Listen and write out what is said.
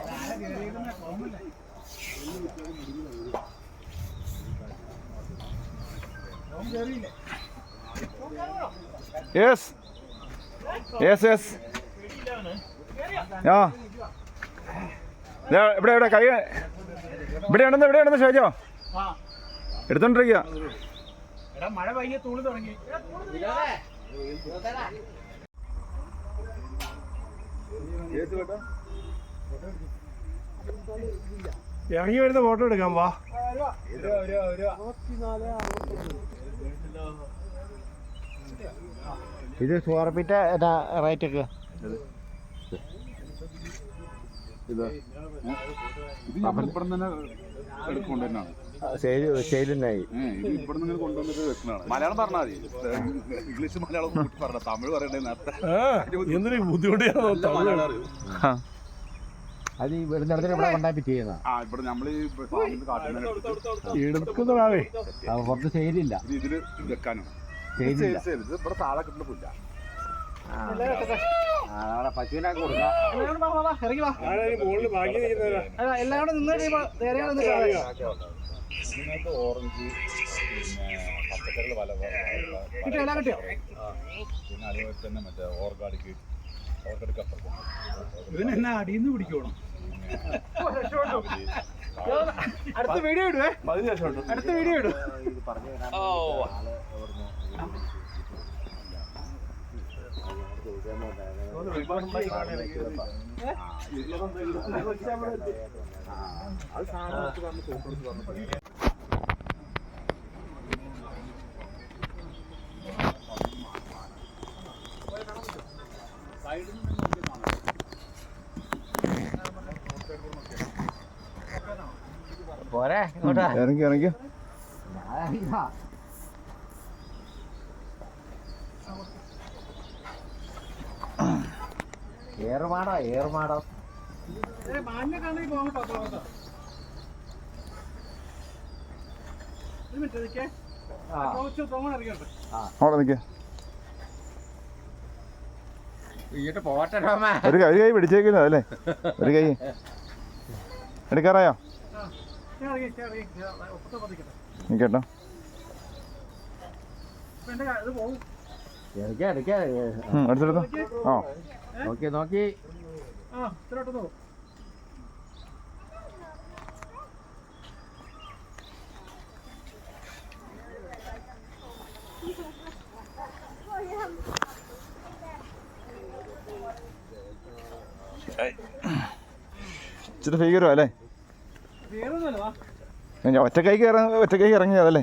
നാളെ കേറിയിരുന്ന കോമല്ലേ യെസ് യെസ് യെസ് ആ. ഇവിടെ ഇവിടെ കൈ. ഇവിടെ ഉണ്ടെന്ന് ഇവിടെ ഉണ്ടെന്ന് ഷോജോ എടുത്തോണ്ടിരിക്കുക എടാ മഴ പയ്യെ തൂളി തുടങ്ങി. ഇറങ്ങി വരുന്ന ഫോട്ടോ എടുക്കാം വാ. ഇത് സ്ക്വയർഫീറ്റ് എന്നാ റേറ്റ് ഒക്കെ. മലയാളം പറഞ്ഞാൽ മതി. ഇംഗ്ലീഷ് മലയാളം പറഞ്ഞ തമിഴ് പറയണ്ടേ നേരത്തെ. എന്തിനു ബുദ്ധിമുട്ടിയാണോ മലയാളം അറിയൂ. അത് ഈ വെറുതെ ഇവിടെ കൊണ്ടാ പിറ്റ് ചെയ്യുന്ന ആ ഇവിടെ നമ്മൾ ഈ ഫാമിൽ കാട്ടിൽ നിന്ന് എടുത്തിട്ട് എടുക്കുന്നതാവേ പുറത്ത് സെയിലില്ല ഇത് ഇതിൽ വെക്കാനാണ് ഇത് ഇത് ഇവിടെ താഴെ കിട്ടുന്ന പുല്ല. അവിടെ പശുവിനൊക്കെ കൊടുക്കാം. ഇറങ്ങി വാ. മുകളിൽ ബാക്കി നിൽക്കുന്നവരാ? എല്ലാം കൂടെ നിന്ന് കഴിയുമ്പോ നേരെ ഇതിനകത്ത് ഓറഞ്ച് പിന്നെ പച്ചക്കറികൾ പല കിട്ടിയോ? എല്ലാം കിട്ടിയോ? പിന്നെ അതുപോലെ തന്നെ മറ്റേ ഓർഗാനിക് ഇവനെന്നാ അടിയിന്ന് പിടിക്കണം അടുത്ത വീഡിയോ ഇടുവേ. അടുത്ത വീഡിയോ ഇടും. അത് സാധനം നമ്മൾ നമുക്ക് കാണാം പോരെ ഇങ്ങോട്ടാ ഇറങ്ങി ഇറങ്ങി ഏറുമാടോ. ഏറുമാടോ മിനിറ്റ് നിൽക്കേ. ഒരു കൈ ഒരു കൈ പിടിച്ചേക്കുന്നത് അല്ലേ? ഒരു കൈ. എടുക്കാറായോ? നിൽക്കട്ടോ എടുക്ക എടുക്ക. എടുത്തെടുത്തോ. ആ നോക്കി. നോക്കി ആ ഇത്തിരോട്ട് പോകും ഇച്ചിരി വാ. ഞാൻ ഒറ്റക്കൈ ഒറ്റ കൈക്ക് ഇറങ്ങിയതല്ലേ?